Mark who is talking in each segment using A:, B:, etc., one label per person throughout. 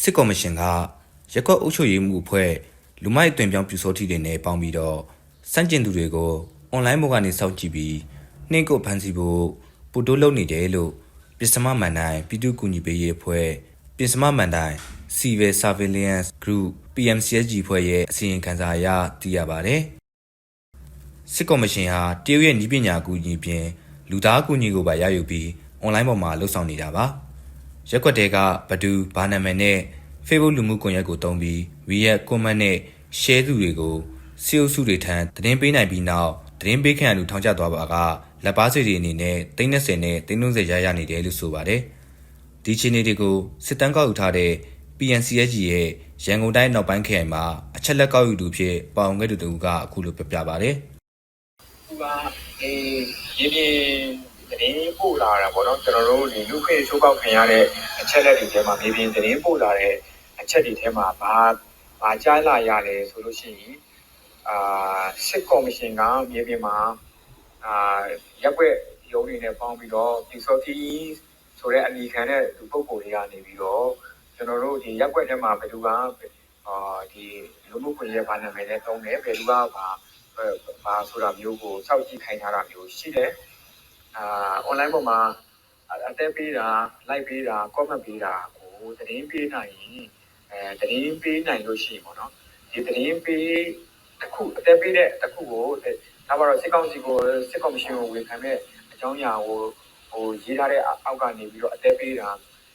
A: စစ်ကော်မရှင်ကရက်ကွက်အုပ်ချုပ်ရေးမှုအဖွဲ့လူမိုက်အသွင်ပြောင်းပြူစောထီတွေနဲ့ပေါင်းပြီးတော့စန့်ကျင်သူတွေကိုအွန်လိုင်းပေါ်ကနေစောင့်ကြည့်ပြီးနှိင့်ကုတ်ဖန်ဆီးဖို့ပူတိုးလုပ်နေတယ်လို့ပြည်စမမန်တိုင်းပြည်သူ့ကူညီပေးရေးအဖွဲ့ပြည်စမမန်တိုင်း Civil Surveillance Group PMCSG ဖွဲ့ရဲ့အစီရင်ခံစာအရသိရပါတယ်။စစ်ကော်မရှင်ဟာတရုတ်ရဲ့ဤပညာအကူအညီပြင်လူသားအကူအညီကိုပါရယူပြီးအွန်လိုင်းပေါ်မှာလှုပ်ဆောင်နေတာပါ ရက်ကွက်တဲကဘဒူဘာနာမည်နဲ့ Facebook လူမှုကွန်ရက်ကိုတုံးပြီး React Comment နဲ့ Share သူတွေကိုစီအုပ်စုတွေထံသတင်းပေးနိုင်ပြီးနောက်သတင်းပေးခံရလူထောင်ချသွားပါကလက်ပါစီတွေအနေနဲ့30နဲ့30ရရနေတယ်လို့ဆိုပါတယ်ဒီချင်းတွေကိုစစ်တမ်းကောက်ယူထားတဲ့ PNCSG ရဲ့ရန်ကုန်တိုင်းနောက်ပိုင်းခရိုင်မှာအချက်လက်ကောက်ယူသူဖြစ်ပေါအောင်ခဲ့သူတို့ကအခုလိုပြောပြပါတယ်
B: သူကဒီရေပြင် သတင်းပို့လာတာပေါ့နော်ကျွန်တော်တို့ဒီလူခွေချိုးပေါက်ခံရတဲ့အချက်လက်တွေထဲမှာရေပြင်သတင်းပို့လာတဲ့အချက်တွေထဲမှာဘာဘာကြားလာရလဲဆိုလို့ရှိရင်အာစစ်ကော်မရှင်ကရေပြင်မှာအာရက်ွက်ရုံးတွေနဲ့ပေါင်းပြီးတော့ဒီစော်တီဆိုတဲ့အမိခံတဲ့လူပုဂ္ဂိုလ်တွေကနေပြီးတော့ကျွန်တော်တို့ဒီရက်ွက်ထဲမှာဘယ်သူကအာဒီလူမှုခွင့်ရဘာနာမည်နဲ့တုံးတယ်ဘယ်သူကဘာအဲဘာဆိုတာမျိုးကိုစောက်ကြည့်ခိုင်းထားတာမျိုးရှိတယ် အာ online ပေါ်မှာအတက်ပေးတာ like ပေးတာ comment ပေးတာကိုသတင်းပေးနိုင်ရင်အဲသတင်းပေးနိုင်လို့ရှိရင်ပေါ့နော်ဒီသတင်းပေးတစ်ခုအတက်ပေးတဲ့တစ်ခုကိုဒါမှတော့စစ်ကောင်စီကိုစစ်ကော်မရှင်ကိုဝန်ခံတဲ့အကြောင်းအရာကိုဟိုရေးထားတဲ့အောက်ကနေပြီးတော့အတက်ပေးတာ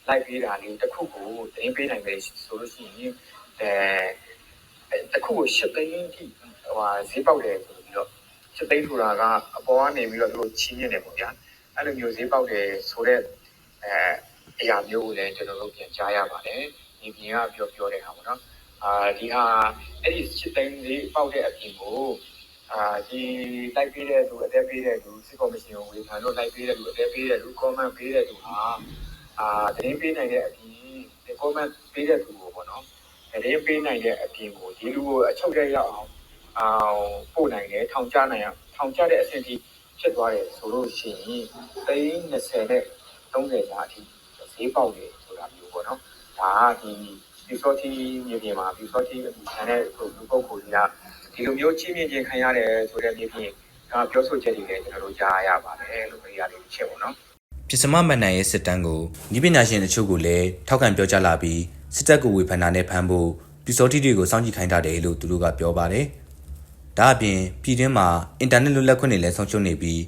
B: like ပေးတာလေးတစ်ခုကိုသတင်းပေးနိုင်တယ်ဆိုလို့ရှိရင်အဲတစ်ခုကိုရှစ်သိန်းထိဟိုဟာဈေးပေါက်တယ်ဆိုပြီးတော့ ရှစ်သိန်းဆိုတာကအပေါ်ကနေပြီးတော့သူတို့ချင်းမြင့်တယ်ပေါ့ဗျာအဲ့လိုမျိုးဈေးပေါက်တယ်ဆိုတော့အဲအရာမျိုးကိုလည်းကျွန်တော်တို့ပြန်ကြားရပါတယ်ဒီပြင်ကပြောပြောတဲ့ဟာပေါ့နော်အာဒီဟာအဲ့ဒီရှစ်သိန်းဈေးပေါက်တဲ့အပြင်ကိုအာဒီတိုက်ပေးတဲ့သူအသက်ပေးတဲ့သူစစ်ကော်မရှင်ကိုဝေဖန်လို့လိုက်ပေးတဲ့သူအသက်ပေးတဲ့သူ comment ပေးတဲ့သူဟာအာသတင်းပေးနိုင်တဲ့အပြင်ဒီ comment ပေးတဲ့သူကိုပေါ့နော်သတင်းပေးနိုင်တဲ့အပြင်ကိုဒီလူကိုအချုပ်ထဲရောက်အောင် အောင်ပို့နိုင်တယ်ထောင်ချနိုင်အောင်ထောင်ချတဲ့အဆင့်ထိဖြစ်သွားတယ်ဆိုလို့ရှိရင်သိန်း20နဲ့30ရာအထိဈေးပေါက်တယ်ဆိုတာမျိုးပေါ့နော်ဒါကဒီဒီစောတီမြေပြင်မှာဒီစောတီဆန်တဲ့လူပုဂ္ဂိုလ်ကြီးကဒီလိုမျိုးချင်းမြင့်ချင်းခံရတယ်ဆိုတဲ့မြေပြင်ကပြောဆိုချက်တွေလည်းကျွန်တော်တို့ကြားရပါတယ်လို့ပြောရတယ်ချက်ပေါ့နော်
A: ပြစ်စမမန်နန်ရဲ့စစ်တမ်းကိုညီပညာရှင်တချို့ကလည်းထောက်ခံပြောကြားလာပြီးစစ်တပ်ကိုဝေဖန်တာနဲ့ဖမ်းဖို့ပြူစောတိတွေကိုစောင့်ကြည့်ခိုင်းထားတယ်လို့သူတို့ကပြောပါတယ်။ ဒါအပြင်ပြည်တွင်းမှာအင်တာနက်လွတ်လပ်ခွင့်တွေလည်းဆုံးရှုံးနေပြီး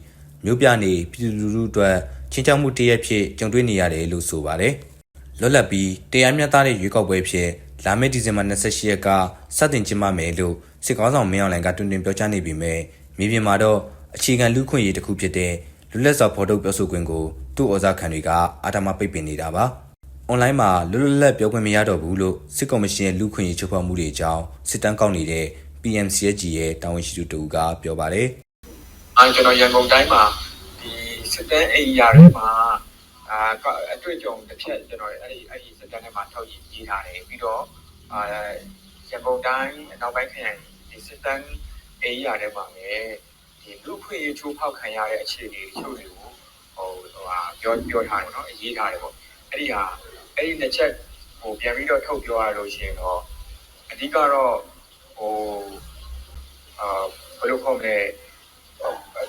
A: မြို့ပြနေပြည်သူလူထုအတွက်ချင်းချောက်မှုတရက်ဖြစ်ကြုံတွေ့နေရတယ်လို့ဆိုပါတယ်။လွတ်လပ်ပြီးတရားမျှတတဲ့ရွေးကောက်ပွဲဖြစ်လာမယ့်ဒီဇင်ဘာ28ရက်ကစတင်ကျင်းပမယ်လို့စစ်ကောင်းဆောင်မင်းအောင်လှိုင်ကတွင်တွင်ပြောကြားနေပြီးမြဲမြေပြင်မှာတော့အခြေခံလူ့ခွင့်ရေးတစ်ခုဖြစ်တဲ့လူလက်စော်ဖော်ထုတ်ပြောဆိုခွင့်ကိုသူ့ဩဇာခံတွေကအာတမပိတ်ပင်နေတာပါ။ online မှာလွတ်လွတ်လပ်ပြောခွင့်မရတော့ဘူးလို့စစ်ကော်မရှင်ရဲ့လူ့ခွင့်ရေးချိုးဖောက်မှုတွေအကြောင်းစစ်တမ်းကောက်နေတဲ့ PMCG ရဲ့တာဝန်ရှိသူတူကပြောပါတယ်။
B: အဲကျွန်တော်ရန်ကုန်တိုင်းမှာဒီစစ်တမ်းအိမ်ရာတွေမှာအာအတွေ့အကြုံတစ်ချက်ကျွန်တော်အဲ့ဒီအဲ့ဒီစစ်တမ်းထဲမှာထောက်ရည်ရေးထားတယ်ပြီးတော့အာရန်ကုန်တိုင်းအနောက်ပိုင်းခရိုင်ဒီစစ်တမ်းအိမ်ရာတွေမှာလည်းဒီလူခွေရချိုးဖောက်ခံရတဲ့အခြေအနေတွေတွေကိုဟိုဟာပြောပြောထားတယ်နော်ရေးထားတယ်ပေါ့အဲ့ဒီဟာအဲ့ဒီတစ်ချက်ဟိုပြန်ပြီးတော့ထုတ်ပြောရလို့ရှိရင်တော့အဓိကတော့ ဟိုအာဘယ်လိုခေါ်မလဲ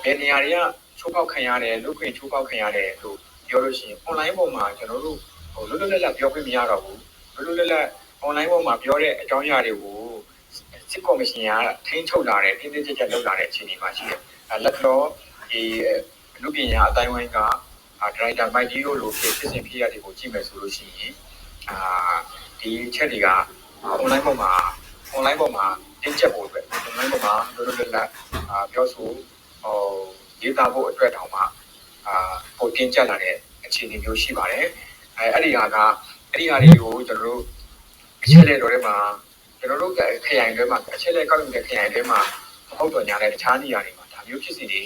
B: ဘယ်နေရာတွေကချိုးပေါက်ခံရတယ်လူခွင့်ချိုးပေါက်ခံရတယ်လို့ပြောလို့ရှိရင် online ပေါ်မှာကျွန်တော်တို့ဟိုလွတ်လွတ်လပ်လပ်ပြောခွင့်မရတော့ဘူးလွတ်လွတ်လပ်လပ် online ပေါ်မှာပြောတဲ့အကြောင်းအရာတွေကိုစစ်ကော်မရှင်ကထိန်းချုပ်လာတယ်တင်းတင်းကြပ်ကြပ်လုပ်လာတဲ့အခြေအနေမှာရှိတယ်အဲလက်တော့ဒီလူပညာအတိုင်းဝိုင်းကဒရိုက်တာမိုက်ဒီလိုလိုဖြစ်ဖြစ်စဉ်ဖြစ်ရတွေကိုကြည့်မယ်ဆိုလို့ရှိရင်အာဒီချက်တွေက online ပေါ်မှာ online ပေါ်မှာတင်းကျပ်ဖို့အတွက် online ပေါ်မှာလွတ်လွတ်လပ်လပ်အာပြောဆိုဟိုရေးသားဖို့အတွက်တောင်မှအာပိုတင်ကြလာတဲ့အခြေအနေမျိုးရှိပါတယ်အဲအဲ့ဒီဟာကအဲ့ဒီဟာတွေကိုကျွန်တော်တို့အချက်လက်တော်ထဲမှာကျွန်တော်တို့ခရိုင်တွေမှာအချက်လက်ကောက်ယူတဲ့ခရိုင်တွေမှာမဟုတ်တော့ညာတဲ့တခြားနေရာတွေမှာဒါမျိုးဖြစ်စီတွေ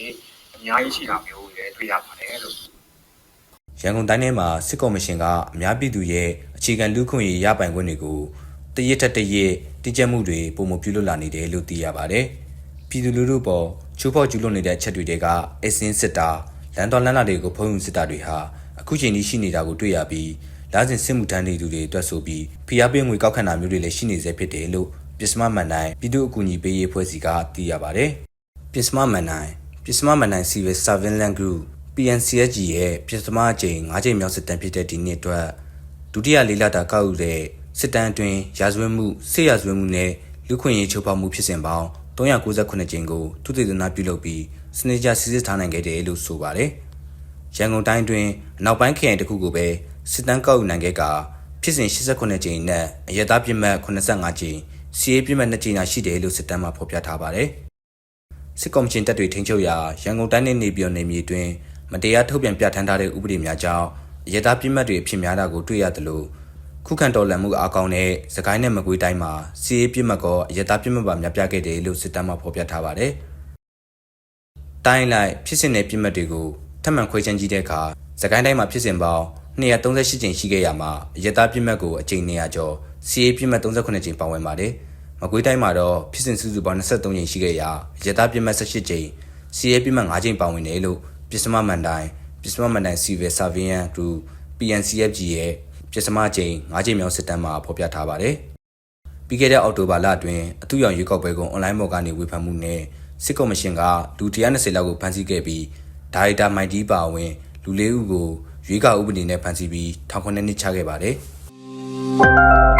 B: အများကြီးရှိတာမျိုးတွေတွေ့ရပါတယ်လို့။
A: ရန်ကုန်တိုင်းထဲမှာစစ်ကော်မရှင်ကအများပြည်သူရဲ့အခြေခံလူ့ခွင့်ရေးရပိုင်ခွင့်တွေကိုတရက်ထက်တရက် တိကျမှုတွေပုံမပြုလွတ်လာနေတယ်လို့သိရပါတယ်။ပြည်သူလူထုပေါ်ချိုးဖောက်ကျူးလွန်နေတဲ့အချက်တွေတဲကအစင်းစစ်တာလမ်းတော်လမ်းလာတွေကိုဖုံးယူစစ်တာတွေဟာအခုချိန်ကြီးရှိနေတာကိုတွေ့ရပြီးလာစဉ်စစ်မှုထမ်းနေသူတွေအတွက်ဆိုပြီးဖိအားပေးငွေကောက်ခံတာမျိုးတွေလည်းရှိနေစေဖြစ်တယ်လို့ပစ္စမမန်တိုင်းပြည်သူ့အကူအညီပေးရေးအဖွဲ့စီကသိရပါတယ်ပစ္စမမန်တိုင်းပစ္စမမန်တိုင်း Civil Surveillance Group PNCSG ရဲ့ပစ္စမအကြိမ်၅ကြိမ်မြောက်စစ်တမ်းဖြစ်တဲ့ဒီနှစ်အတွက်ဒုတိယလေးလတာကောက်ယူတဲ့ စစ်တမ်းအတွင်းရာဇဝတ်မှုစစ်ရာဇဝတ်မှုနဲ့လူခွင့်ရေးချိုးဖောက်မှုဖြစ်စဉ်ပေါင်း398ကြိမ်ကိုသူတည်တနာပြုလုပ်ပြီးစနစ်ကျစစ်စစ်ထားနိုင်ခဲ့တယ်လို့ဆိုပါတယ်။ရန်ကုန်တိုင်းတွင်အနောက်ပိုင်းခရိုင်တစ်ခုကိုပဲစစ်တမ်းကောက်ယူနိုင်ခဲ့ကဖြစ်စဉ်89ကြိမ်နဲ့အရသားပြစ်မှတ်85ကြိမ်စီးရေးပြစ်မှတ်2ကြိမ်သာရှိတယ်လို့စစ်တမ်းမှာဖော်ပြထားပါတယ်။စစ်ကော်မရှင်တပ်တွေထိန်းချုပ်ရာရန်ကုန်တိုင်းနဲ့နေပြည်တော်နယ်မြေတွင်မတရားထုတ်ပြန်ပြဋ္ဌာန်းထားတဲ့ဥပဒေများကြောင့်အရသားပြစ်မှတ်တွေအဖြစ်များတာကိုတွေ့ရတယ်လို့ ခုခံတော်လှန်မှုအားကောင်းတဲ့စကိုင်းနဲ့မကွေးတိုင်းမှာစီးရေးပြစ်မှတ်ကောအရသားပြစ်မှတ်ပါများပြားခဲ့တယ်လို့စစ်တမ်းမှာဖော်ပြထားပါတယ်။တိုင်းလိုက်ဖြစ်စဉ်တဲ့ပြစ်မှတ်တွေကိုထပ်မံခွဲခြမ်းကြည့်တဲ့အခါစကိုင်းတိုင်းမှာဖြစ်စဉ်ပေါင်း238ကြိမ်ရှိခဲ့ရမှာအရသားပြစ်မှတ်ကိုအကြိမ်200ကျော်စီးရေးပြစ်မှတ်38ကြိမ်ပါဝင်ပါတယ်။မကွေးတိုင်းမှာတော့ဖြစ်စဉ်စုစုပေါင်း23ကြိမ်ရှိခဲ့ရာအရသားပြစ်မှတ်18ကြိမ်စီးရေးပြစ်မှတ်5ကြိမ်ပါဝင်တယ်လို့ပစ္စမမန်တိုင်းပစ္စမမန်တိုင်း Civil Surveillance Group PNCFG ရဲ့ ပစ္စမကြိမ်5ကြိမ်မြောက်စစ်တမ်းမှာဖော်ပြထားပါတယ်။ပြီးခဲ့တဲ့အောက်တိုဘာလအတွင်းအထူးရောင်ရွေးကောက်ပွဲကိုအွန်လိုင်းပေါ်ကနေဝေဖန်မှုနဲ့စစ်ကော်မရှင်ကလူ120လောက်ကိုဖမ်းဆီးခဲ့ပြီးဒါရိုက်တာမိုက်တီပါဝင်လူလေးဦးကိုရွေးကောက်ဥပဒေနဲ့ဖမ်းဆီးပြီးထောင်ခုနှစ်နှစ်ချခဲ့ပါတယ်။